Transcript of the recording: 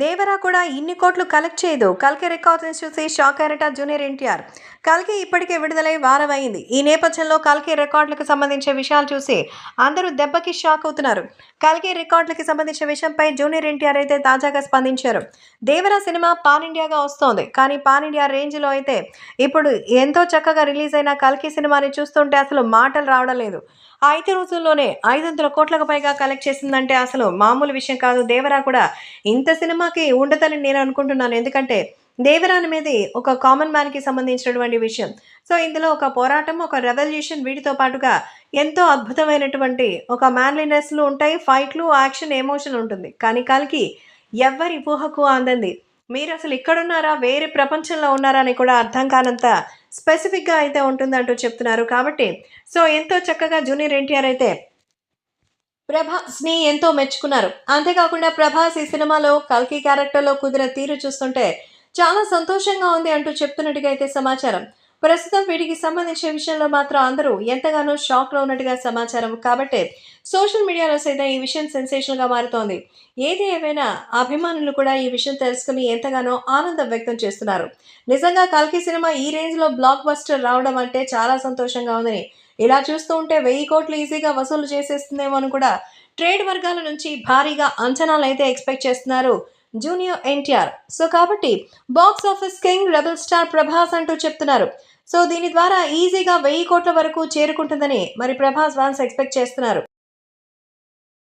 దేవరా కూడా ఇన్ని కోట్లు కలెక్ట్ చేయదు. కల్కి రికార్డ్స్ చూసి షాక్ అయినట జూనియర్ ఎన్టీఆర్. కల్కి ఇప్పటికే విడుదలై వారమైంది. ఈ నేపథ్యంలో కల్కి రికార్డులకు సంబంధించిన విషయాలు చూసి అందరూ దెబ్బకి షాక్ అవుతున్నారు. కల్కి రికార్డులకు సంబంధించిన విషయంపై జూనియర్ ఎన్టీఆర్ అయితే తాజాగా స్పందించారు. దేవరా సినిమా పాన్ ఇండియాగా వస్తోంది. కానీ పాన్ ఇండియా రేంజ్లో అయితే ఇప్పుడు ఎంతో చక్కగా రిలీజ్ అయిన కల్కి సినిమాని చూస్తుంటే అసలు మాటలు రావడం లేదు. ఆ ఐదు రోజుల్లోనే ఐదు వందల కోట్లకు పైగా కలెక్ట్ చేసిందంటే అసలు మామూలు విషయం కాదు. దేవరా కూడా ఇంత సినిమాకి ఉండదని నేను అనుకుంటున్నాను. ఎందుకంటే దేవరాని మీది ఒక కామన్ మ్యాన్కి సంబంధించినటువంటి విషయం. సో ఇందులో ఒక పోరాటం ఒక రెవల్యూషన్ వీటితో పాటుగా ఎంతో అద్భుతమైనటువంటి ఒక మ్యాన్లీనెస్లు ఉంటాయి. ఫైట్లు యాక్షన్ ఎమోషన్ ఉంటుంది. కానీ కాలికి ఎవ్వరి ఊహకు అందంది మీరు అసలు ఇక్కడున్నారా? వేరే ప్రపంచంలో ఉన్నారా అని కూడా అర్థం కానంత స్పెసిఫిక్గా అయితే ఉంటుందంటూ చెప్తున్నారు కాబట్టి సో ఎంతో చక్కగా జూనియర్ ఎన్టీఆర్ అయితే ప్రభాస్ని ఎంతో మెచ్చుకున్నారు. అంతేకాకుండా ప్రభాస్ ఈ సినిమాలో కల్కి క్యారెక్టర్లో కుదిరే తీరు చూస్తుంటే చాలా సంతోషంగా ఉంది అంటూ చెప్తున్నట్టుగా అయితే సమాచారం. ప్రస్తుతం వీటికి సంబంధించిన విషయంలో మాత్రం అందరూ ఎంతగానో షాక్లో ఉన్నట్టుగా సమాచారం. కాబట్టి సోషల్ మీడియాలో సైతం ఈ విషయం సెన్సేషన్గా మారుతోంది. ఏది ఏమైనా అభిమానులు కూడా ఈ విషయం తెలుసుకుని ఎంతగానో ఆనందం వ్యక్తం చేస్తున్నారు. నిజంగా కల్కి సినిమా ఈ రేంజ్లో బ్లాక్ బస్టర్ రావడం అంటే చాలా సంతోషంగా ఉందని. ఇలా చూస్తూ ఉంటే వెయ్యి కోట్లు ఈజీగా వసూలు చేసేస్తుందేమో అని కూడా ట్రేడ్ వర్గాల నుంచి భారీగా అంచనాలు అయితే ఎక్స్పెక్ట్ చేస్తున్నారు జూనియర్ ఎన్టీఆర్. సో కాబట్టి box office king rebel star Prabhas అంటూ చెప్తున్నారు. సో దీని ద్వారా ఈజీగా వెయ్యి కోట్ల వరకు చేరుకుంటుందని మరి ప్రభాస్ ఫ్యాన్స్ ఎక్స్పెక్ట్ చేస్తున్నారు.